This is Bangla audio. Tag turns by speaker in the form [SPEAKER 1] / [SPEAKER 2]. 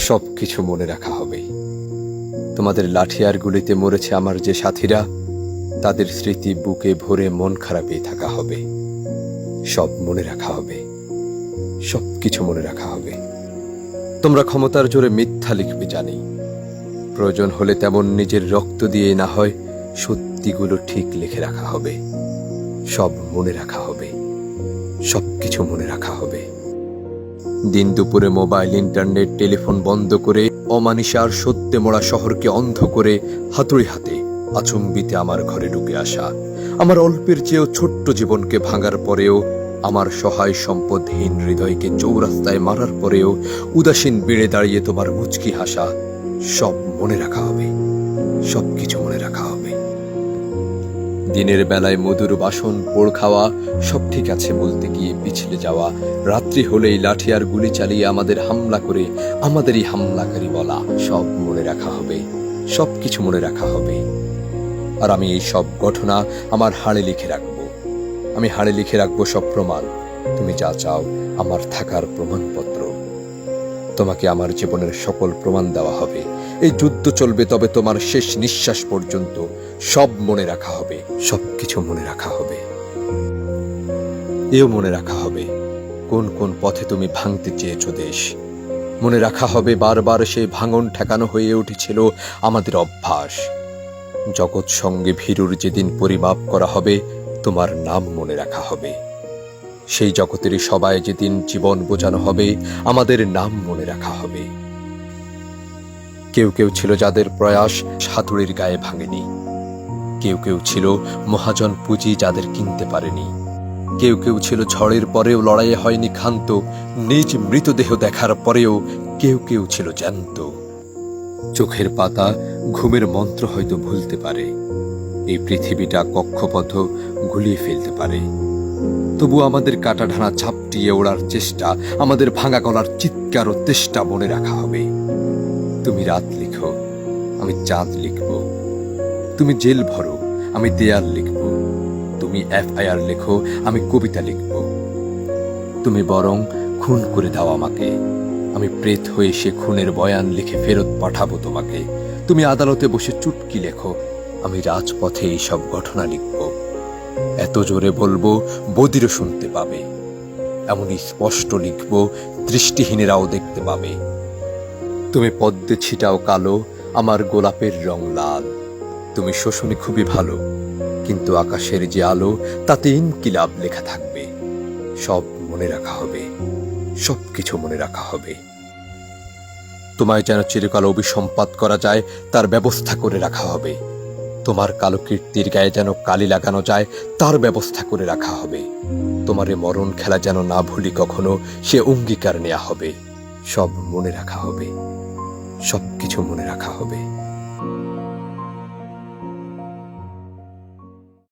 [SPEAKER 1] সব কিছু মনে রাখা হবে। তোমাদের লাঠিয়ার গুলিতে মরেছে আমার যে সাথীরা, তাদের স্মৃতি বুকে ভরে মন খারাপে থাকা হবে। সব মনে রাখা হবে। সব কিছু মনে রাখা হবে। তোমরা ক্ষমতার জোরে মিথ্যা লিখবে, জানি। প্রয়োজন হলে তেমন নিজের রক্ত দিয়ে না হয়, সত্যিগুলো ঠিক লিখে রাখা হবে। সব মনে রাখা হবে। সব কিছু মনে রাখা হবে। দিন দুপুরে মোবাইল, ইন্টারনেট, টেলিফোন বন্ধ করে অমানিসার সত্যে মোড়া শহরকে অন্ধ করে হাতুড়ি হাতে আচম্বিতে আমার ঘরে ঢুকে আসা। আমার অল্পের চেয়েও ছোট্ট জীবনকে ভাঙার পরেও, আমার সহায় সম্পদহীন হৃদয়কে চৌরাস্তায় মারার পরেও উদাসীন বেড়ে দাঁড়িয়ে তোমার মুচকি হাসা সব মনে রাখা হবে সব কিছু মনে রাখা হবে। দিনের বেলায় মধুর বাসন, পোড় খাওয়া, সব ঠিক আছে বলতে গিয়ে পিছলে যাওয়া। রাত্রি হলেই লাঠি আর গুলি চালিয়ে আমাদের হামলা করে আমাদেরই হামলাকারী বলা সব মনে রাখা হবে। সব কিছু মনে রাখা হবে। আর আমি এই সব ঘটনা আমার হাড়ে লিখে রাখব। আমি হাড়ে লিখে রাখব সব প্রমাণ। তুমি যা চাও আমার থাকার প্রমাণপত্র। তোমাকে আমার জীবনের সকল প্রমাণ দেওয়া হবে। এই যুদ্ধ চলবে, তবে তোমার শেষ নিঃশ্বাস পর্যন্ত সব মনে রাখা হবে। সব কিছু মনে রাখা হবে। এও মনে রাখা হবে, কোন কোন পথে তুমি ভাঙতে চেয়েছ দেশ। মনে রাখা হবে, বারবার সেই ভাঙন ঠেকানো হয়ে উঠেছিল আমাদের অভ্যাস। জগৎ সঙ্গে ভীরুর যেদিন পরিমাপ করা হবে, তোমার নাম মনে রাখা হবে। সেই জগতের সবাই যেদিন জীবন বোঝানো হবে, আমাদের নাম মনে রাখা হবে। কেউ কেউ ছিল যাদের প্রয়াস হাতুড়ির গায়ে ভাঙেনি। কেউ কেউ ছিল মহাজন পুঁজি যাদের কিনতে পারেনি। কেউ কেউ ছিল ঝড়ের পরেও লড়াইয়ে হয়নি ক্ষান্ত, নিজ মৃতদেহ দেখার পরেও কেউ কেউ ছিল জ্যান্ত। চোখের পাতা ঘুমের মন্ত্র হয়তো ভুলতে পারে। এই পৃথিবীটা কক্ষপথ গুলিয়ে ফেলতে পারে। তবু আমাদের কাটা ঢানা ঝাপটিয়ে ওড়ার চেষ্টা, আমাদের ভাঙা গলার চিৎকার ও তেষ্টা মনে রাখা হবে। তুমি রাত লিখো, আমি চাঁদ লিখব। তুমি জেল ভরো, আমি দেয়াল লিখব। তুমি এফআইআর লেখো, আমি কবিতা লিখব। তুমি বরং খুন করে দাও আমাকে। আমি প্রেত হয়ে সে খুনের বয়ান লিখে ফেরত পাঠাবো তোমাকে। তুমি আদালতে বসে চুটকি লেখো, আমি রাজপথে এই সব ঘটনা লিখব। এত জোরে বলব, বদিরও শুনতে পাবে। এমনই স্পষ্ট লিখব, দৃষ্টিহীনেরাও দেখতে পাবে। তুমি পদ্মে ছিটাও কালো, আমার গোলাপের রং লাল। তুমি শোষণে খুবই ভালো, কিন্তু আকাশের যে আলো, তাতে ইনকিলাব লেখা থাকবে। সব মনে রাখা হবে সব কিছু মনে রাখা হবে। তোমায় যেন চিরকাল অভিসম্পাত করা যায়, তার ব্যবস্থা করে রাখা হবে। তোমার কালো কীর্তির গায়ে যেন কালি লাগানো যায়, তার ব্যবস্থা করে রাখা হবে। তোমারে মরণ খেলা যেন না ভুলি কখনো, সে অঙ্গীকার নেওয়া হবে। সব মনে রাখা হবে। সব কিছু মনে রাখা হবে।